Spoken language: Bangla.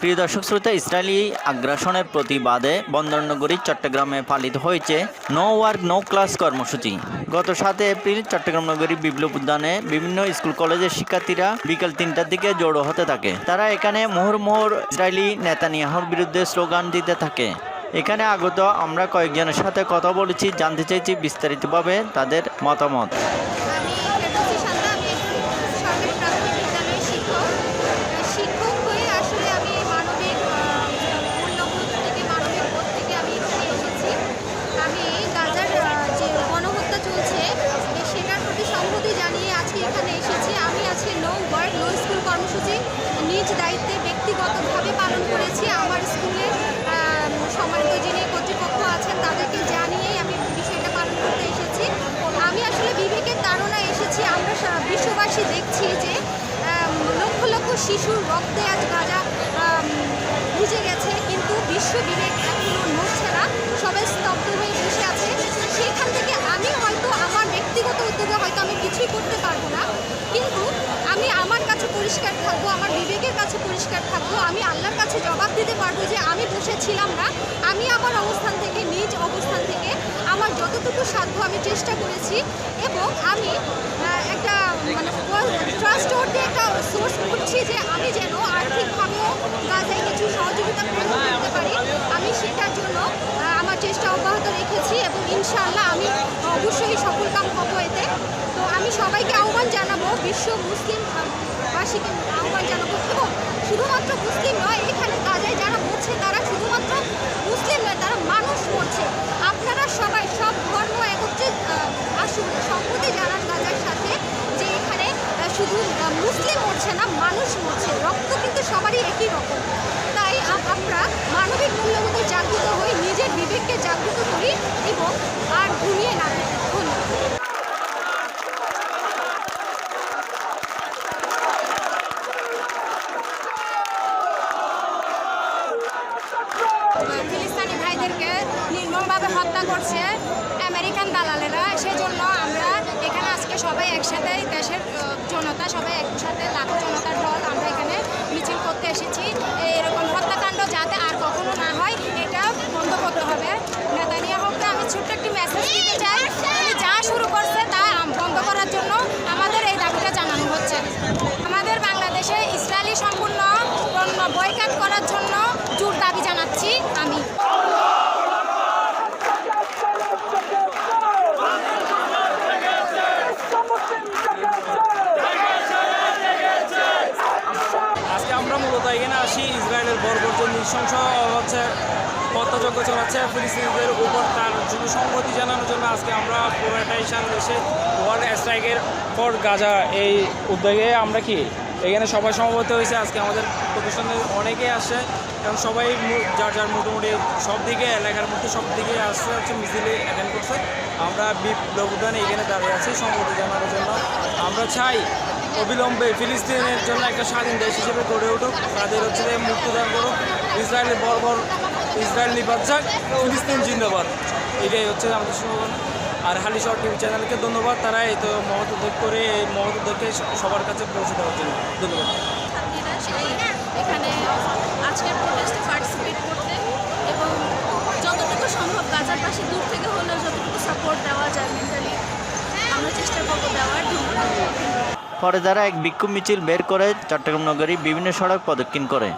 প্রিয় দর্শক শ্রোতা, ইসরায়েলি আগ্রাসনের প্রতিবাদে বন্দরনগরী চট্টগ্রামে পালিত হয়েছে নো ওয়ার্ক, নো ক্লাস কর্মসূচি। গত সাত এপ্রিল চট্টগ্রাম নগরী বিপ্লব উদ্যানে বিভিন্ন স্কুল, কলেজের শিক্ষার্থীরা বিকেল তিনটার দিকে জড়ো হতে থাকে। তারা এখানে মোহর মোহর ইসরায়েলি নেতানিয়াহুর বিরুদ্ধে স্লোগান দিতে থাকে। এখানে আগত আমরা কয়েকজনের সাথে কথা বলেছি, জানতে চাইছি বিস্তারিতভাবে তাদের মতামত। শিশুর রক্তে আজ গাজা ভিজে গেছে, কিন্তু বিশ্ব বিবেক এখনও নড়ছে না। সবাই স্তব্ধ হয়ে বসে আছে। সেখান থেকে আমি হয়তো আমার ব্যক্তিগত উদ্যোগে হয়তো আমি কিছুই করতে পারব না। কিন্তু আমি আমার কাছে পরিষ্কার থাকব, আমার বিবেকের কাছে পরিষ্কার থাকব। আমি আল্লাহর কাছে জবাব দিতে পারব যে আমি বসেছিলাম না। আমি আমার অবস্থান থেকে, নিজ অবস্থান থেকে আমার যতটুকু সাধ্য আমি চেষ্টা করেছি এবং আমি একটা মানে ট্রাস্ট একটা সোর্স করছি যে আমি যেন আর্থিকভাবেও গাজায় কিছু সহযোগিতা প্রদান করতে পারি। আমি সেটার জন্য আমার চেষ্টা অব্যাহত রেখেছি এবং ইনশাআল্লাহ আমি অবশ্যই সফল কাম হব এতে। তো আমি সবাইকে আহ্বান জানাব, বিশ্ব মুসলিম আহ্বান জানাব। এবং শুধুমাত্র মুসলিম নয়, এখানে গাজায় যারা মরছে তারা শুধুমাত্র মুসলিম নয় তারা মানুষ মরছে আপনারা সবাই সব ধর্ম একত্রে আহ, আসুন সম্মতি জানান গাজার সাথে যে এখানে আহ, শুধু আহ, মুসলিম মরছে না মানুষ মরছে রক্ত কিন্তু সবারই একই রকম তাই আ- আমরা মানবিক মূল্যবোধে জাগ্রত হই নিজের বিবেককে জাগ্রত করি এবং আর ঘুমিয়ে না থাকি। ধন্যবাদ ফিলিস্তিনি ভাইদেরকে নির্মমভাবে হত্যা করছে আমেরিকান দালালেরা, সেজন্য আমরা এখানে আজকে সবাই একসাথে দেশের জনতা, সবাই একসাথে লাখ জনতার দল আমরা এখানে মিছিল করতে এসেছি। এরকম হত্যাকাণ্ড যাতে আর কখনো না হয় এটা বন্ধ করতে হবে নেতানিয়াহুকে আমি ছোট্ট একটি মেসেজ দিতে চাই উনি যা শুরু করছে তা আম- বন্ধ করার জন্য আমাদের এই দাবিটা জানানো হচ্ছে আমাদের বাংলাদেশে ইসরায়েলি সম্পূর্ণ পণ্য বয়কাট করার জন্য জোর দাবি জানাচ্ছি আমি আজকে আমরা মূলত এখানে আসি ইসরায়েলের বর্বর যে নৃশংস হচ্ছে, হত্যাযজ্ঞ চালাচ্ছে, ফিলিস্তিনিদের উপর তার জন্য সংহতি জানানোর জন্য আজকে আমরা পুরোটাই সামনে এসে ওয়ার্ল্ড স্ট্রাইকের পর গাজা এই উদ্যোগে আমরা কি? এখানে সবাই সমবেত হয়েছে, আজকে আমাদের প্রতিষ্ঠানের অনেকেই আসে কারণ সবাই যার যার মোটামুটি সব দিকে এলাকার মধ্যে সব দিকে আসছে, হচ্ছে মিছিলে অ্যাটেন্ড করছে। আমরা বিপ্লব উদ্যানে এখানে দাঁড়িয়ে আছি, সংহতি জানানোর জন্য। আমরা চাই অবিলম্বে ফিলিস্তিনের জন্য একটা স্বাধীন দেশ হিসেবে গড়ে উঠুক। তাদের হচ্ছে যে মুক্তিদান করুক। ইসরায়েলের বর্বর ইসরায়েল নিপাত যাক ফিলিস্তিন জিন্দাবাদ। এটাই হচ্ছে আমাদের স্লোগান। আর হালি শহর টিভি চ্যানেলকে ধন্যবাদ। তারা এই তো মহৎ উদ্যোগ করে এই মহৎ উদ্যোগকে সবার কাছে পৌঁছে দেওয়ার জন্য। ধন্যবাদ। পরে তারা এক বিক্ষোভ মিছিল বের করে চট্টগ্রাম নগরী বিভিন্ন সড়ক প্রদক্ষিণ করে।